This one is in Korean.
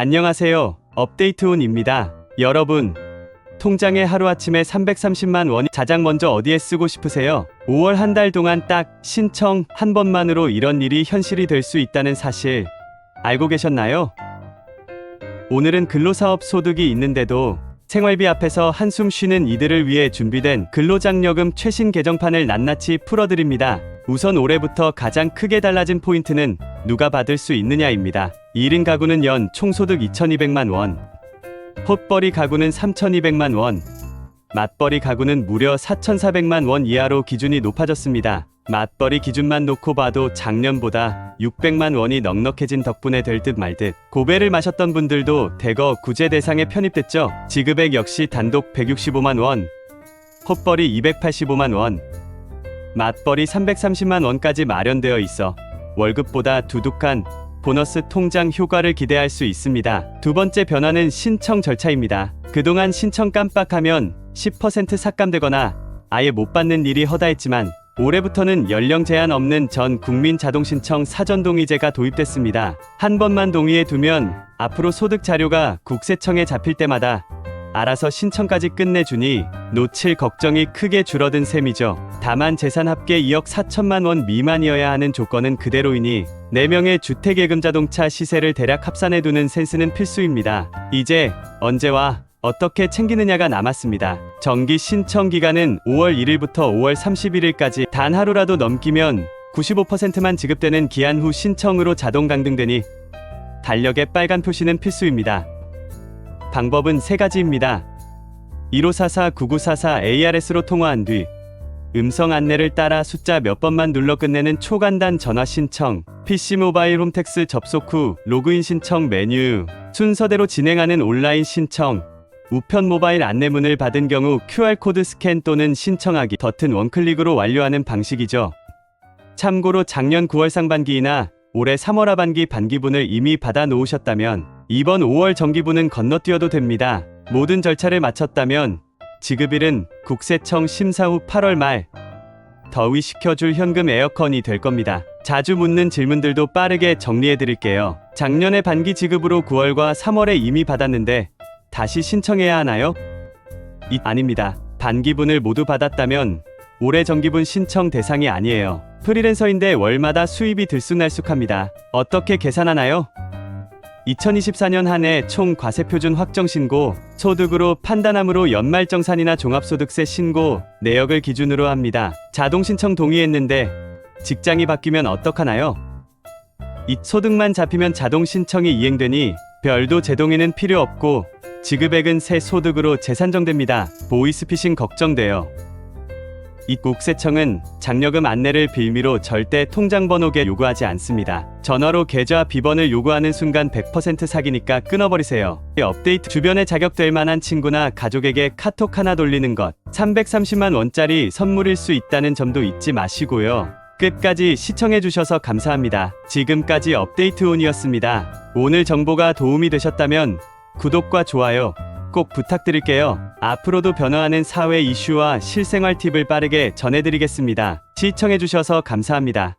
안녕하세요. 업데이트온입니다. 여러분, 통장에 하루아침에 330만 원이 가장 먼저 어디에 쓰고 싶으세요? 5월 한 달 동안 딱 신청 한 번만으로 이런 일이 현실이 될 수 있다는 사실 알고 계셨나요? 오늘은 근로사업 소득이 있는데도 생활비 앞에서 한숨 쉬는 이들을 위해 준비된 근로장려금 최신 개정판을 낱낱이 풀어드립니다. 우선 올해부터 가장 크게 달라진 포인트는 누가 받을 수 있느냐입니다. 1인 가구는 연 총소득 2,200만 원, 헛벌이 가구는 3,200만 원, 맞벌이 가구는 무려 4,400만 원 이하로 기준이 높아졌습니다. 맞벌이 기준만 놓고 봐도 작년보다 600만 원이 넉넉해진 덕분에 될 듯 말 듯. 고배를 마셨던 분들도 대거 구제 대상에 편입됐죠. 지급액 역시 단독 165만 원, 헛벌이 285만 원, 맞벌이 330만 원까지 마련되어 있어 월급보다 두둑한 보너스 통장 효과를 기대할 수 있습니다. 두 번째 변화는 신청 절차입니다. 그동안 신청 깜빡하면 10% 삭감되거나 아예 못 받는 일이 허다했지만 올해부터는 연령 제한 없는 전 국민 자동 신청 사전 동의제가 도입됐습니다. 한 번만 동의해 두면 앞으로 소득 자료가 국세청에 잡힐 때마다 알아서 신청까지 끝내주니 놓칠 걱정이 크게 줄어든 셈이죠. 다만 재산 합계 2억 4천만 원 미만이어야 하는 조건은 그대로이니 4명의 주택예금 자동차 시세를 대략 합산해두는 센스는 필수입니다. 이제 언제와 어떻게 챙기느냐가 남았습니다. 정기 신청 기간은 5월 1일부터 5월 31일까지 단 하루라도 넘기면 95%만 지급되는 기한 후 신청으로 자동 강등되니 달력에 빨간 표시는 필수입니다. 방법은 세 가지입니다. 1544-9944-ARS로 통화한 뒤 음성 안내를 따라 숫자 몇 번만 눌러 끝내는 초간단 전화 신청, PC 모바일 홈택스 접속 후 로그인 신청 메뉴, 순서대로 진행하는 온라인 신청, 우편 모바일 안내문을 받은 경우 QR코드 스캔 또는 신청하기 버튼 원클릭으로 완료하는 방식이죠. 참고로 작년 9월 상반기이나 올해 3월 하반기 반기분을 이미 받아 놓으셨다면 이번 5월 정기분은 건너뛰어도 됩니다. 모든 절차를 마쳤다면 지급일은 국세청 심사 후 8월 말 더위 식혀줄 현금 에어컨이 될 겁니다. 자주 묻는 질문들도 빠르게 정리해 드릴게요. 작년에 반기 지급으로 9월과 3월에 이미 받았는데 다시 신청해야 하나요? 이 아닙니다. 반기분을 모두 받았다면 올해 정기분 신청 대상이 아니에요. 프리랜서인데 월마다 수입이 들쑥날쑥합니다. 어떻게 계산하나요? 2024년 한 해 총 과세표준 확정 신고, 소득으로 판단함으로 연말정산이나 종합소득세 신고, 내역을 기준으로 합니다. 자동 신청 동의했는데 직장이 바뀌면 어떡하나요? 이 소득만 잡히면 자동 신청이 이행되니 별도 제동에는 필요 없고 지급액은 새 소득으로 재산정됩니다. 보이스피싱 걱정돼요. 이 국세청은 장려금 안내를 빌미로 절대 통장 번호게 요구하지 않습니다. 전화로 계좌 비번을 요구하는 순간 100% 사기니까 끊어버리세요. 이 업데이트 주변에 자격될 만한 친구나 가족에게 카톡 하나 돌리는 것 330만 원짜리 선물일 수 있다는 점도 잊지 마시고요. 끝까지 시청해주셔서 감사합니다. 지금까지 업데이트온이었습니다. 오늘 정보가 도움이 되셨다면 구독과 좋아요 꼭 부탁드릴게요. 앞으로도 변화하는 사회 이슈와 실생활 팁을 빠르게 전해드리겠습니다. 시청해주셔서 감사합니다.